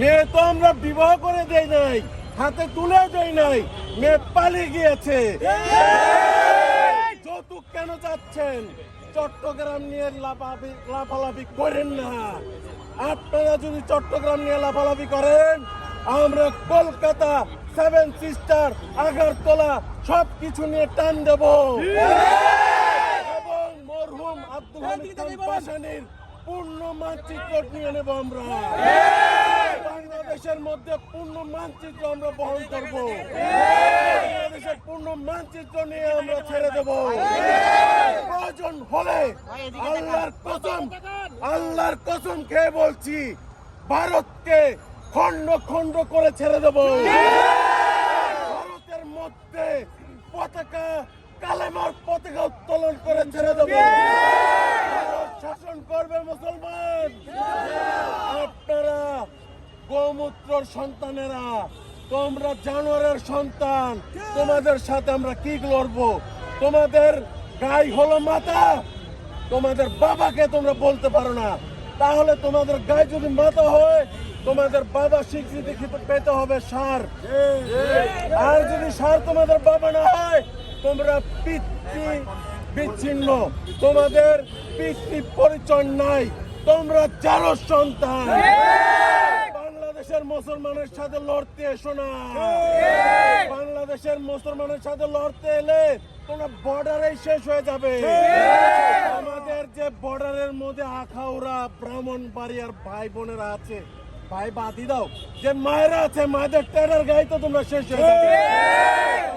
মেয়ে তো আমরা বিবাহ করে দেই নাই, হাতে তুলে দেই নাই, মেয়ে পালিয়ে গিয়েছে। যৌতুক কেন যাচ্ছেন চট্টগ্রাম নিয়ে লাফালাফি লাফালাফি করেন না। আপনারা যদি চট্টগ্রাম নিয়ে লাফালাফি করেন, আমরা কলকাতা সেভেন সিস্টার আগারতলা সব কিছু নিয়ে টান দেব। এবং মরহুম আব্দুল হামিদ পাশানির পূর্ণ মানচিত্র নিয়ে নেব আমরা। মধ্যে পূর্ণ মানচিত্র আমরা বহন করব। বাংলাদেশের পূর্ণ মানচিত্র নিয়ে আমরা ছেড়ে দেব। প্রয়োজন হলে আল্লাহর কসম আল্লাহর কসম খেয়ে বলছি, ভারতকে খণ্ড খণ্ড করে ছেড়ে দেব। ভারতের মধ্যে পতাকা, কালেমার পতাকা উত্তোলন করে ছেড়ে দেব। শাসন করবে মুসলমান গোমূত্রর সন্তানেরা, তোমরা জানোয়ারের সন্তান। তোমাদের সাথে আমরা কি লড়বো? তোমাদের গাই হলো মাথা তোমাদের বাবাকে তোমরা বলতে পারো না। তাহলে তোমাদের গায়ে যদি মাথা হয়, তোমাদের বাবা স্বীকৃতি পেতে হবে, সার? আর যদি সার তোমাদের বাবা না হয়, তোমরা পিতৃ বিচ্ছিন্ন। তোমাদের পিতৃ পরিচয় নাই। তোমরা চারো সন্তান। বাংলাদেশের মুসলমানের সাথে লড়তে এসো না। বাংলাদেশের মুসলমানের সাথে লড়তে এলে তোমরা বর্ডারে শেষ হয়ে যাবে। আমাদের যে বর্ডারের মধ্যে আখাউড়া ব্রাহ্মণ বাড়িয়ার ভাই বোনেরা আছে ভাই বাদি দাও যে মায়েরা আছে মায়েদের টেডার গায়ে তো তোমরা শেষ হয়ে যাবে।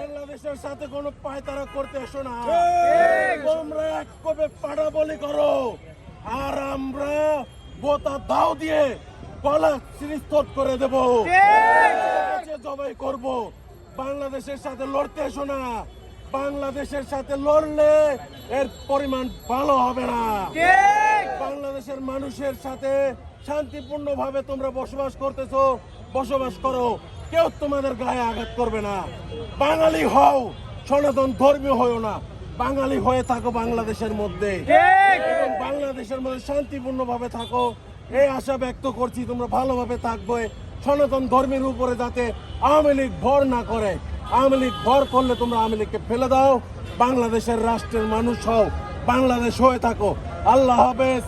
বাংলাদেশের সাথে কোনো পায়তারা করতে এসো না। তোমরা এক কবে পাড়া বলি করো। আর আমরা বোতা দাও দিয়ে সিরিস্তর করে দেব। জবাই করব। বাংলাদেশের সাথে লড়তে এসো না। বাংলাদেশের সাথে লড়লে এর পরিমাণ ভালো হবে না। বাংলাদেশের মানুষের সাথে শান্তিপূর্ণ ভাবে তোমরা বসবাস করতেছো বসবাস করো। কেউ তোমাদের গায়ে আঘাত করবে না। বাঙালি হও সনাতন ধর্মীয় হও না। বাঙালি হয়ে থাকো বাংলাদেশের মধ্যে। এবং বাংলাদেশের মধ্যে শান্তিপূর্ণ ভাবে থাকো। এই আশা ব্যক্ত করছি তোমরা ভালোভাবে থাকবে। সনাতন ধর্মের উপরে যাতে আওয়ামী লীগ ভর না করে। আওয়ামী লীগ ভর করলে তোমরা আওয়ামী লীগকে ফেলে দাও। বাংলাদেশের রাষ্ট্রের মানুষ হও। বাংলাদেশ হয়ে থাকো। আল্লাহ হাফেজ।